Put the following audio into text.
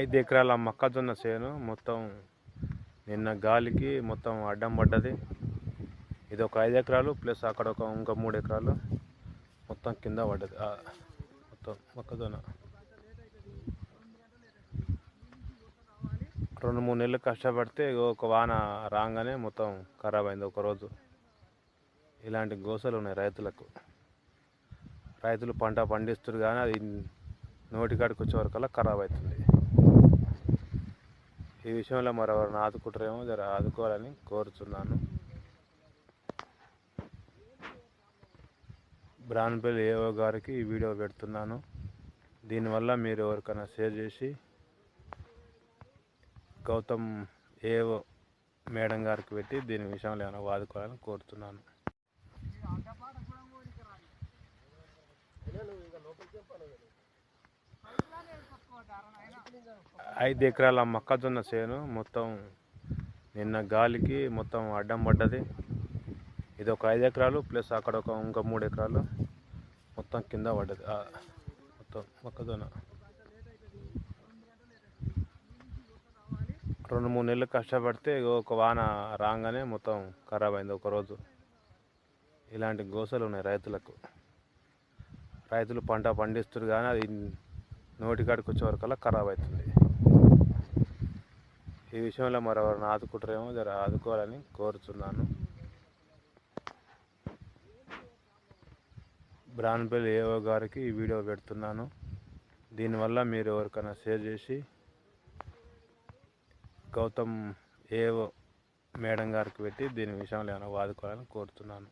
ఐదు ఎకరాల మొక్కజొన్న చేను మొత్తం నిన్న గాలికి మొత్తం అడ్డం పడ్డది. ఇది ఒక ఐదు ఎకరాలు ప్లస్ అక్కడ ఒక ఇంకా మూడు ఎకరాలు మొత్తం కింద పడ్డది. మొత్తం మొక్కజొన్న. రెండు మూడు నెలలు కష్టపడితే ఒక వాన రాగానే మొత్తం ఖరాబ్ అయింది ఒకరోజు ఇలాంటి గోసలు ఉన్నాయి రైతులకు. రైతులు పంట పండిస్తారు కానీ అది నోటికాడికి వచ్చే వరకల్లా ఖరాబ్ అవుతుంది ఈ విషయంలో మరెవరిని ఆదుకుంటారేమో జర ఆదుకోవాలని కోరుతున్నాను బ్రాన్పల్లి ఏఓ గారికి ఈ వీడియో పెడుతున్నాను. దీనివల్ల మీరు ఎవరికైనా షేర్ చేసి గౌతమ్ ఏఓ మేడం గారికి పెట్టి దీని విషయంలో ఏమైనా వాదుకోవాలని కోరుతున్నాను ఐదు ఎకరాల మొక్కజొన్న చేను మొత్తం నిన్న గాలికి మొత్తం అడ్డం పడ్డది. ఇది ఒక ఐదు ఎకరాలు ప్లస్ అక్కడ ఒక ఇంకా మూడు ఎకరాలు మొత్తం కింద పడ్డది. మొత్తం మొక్కజొన్న. రెండు మూడు నెలలు కష్టపడితే ఒక వాన రాగానే మొత్తం ఖరాబ్ అయింది ఒకరోజు ఇలాంటి గోసలు ఉన్నాయి రైతులకు. రైతులు పంట పండిస్తారు కానీ అది నోటికాడికి వచ్చే వరకల్లా ఖరాబ్ అవుతుంది. ఈ విషయంలో మరెవరిని ఆదుకుంటారేమో జర ఆదుకోవాలని కోరుతున్నాను బ్రాన్బెల్ ఏఓ గారికి ఈ వీడియో పెడుతున్నాను. దీనివల్ల మీరు ఎవరికైనా షేర్ చేసి గౌతమ్ ఏఓ మేడం గారికి పెట్టి దీని విషయంలో ఏమైనా వాదుకోవాలని కోరుతున్నాను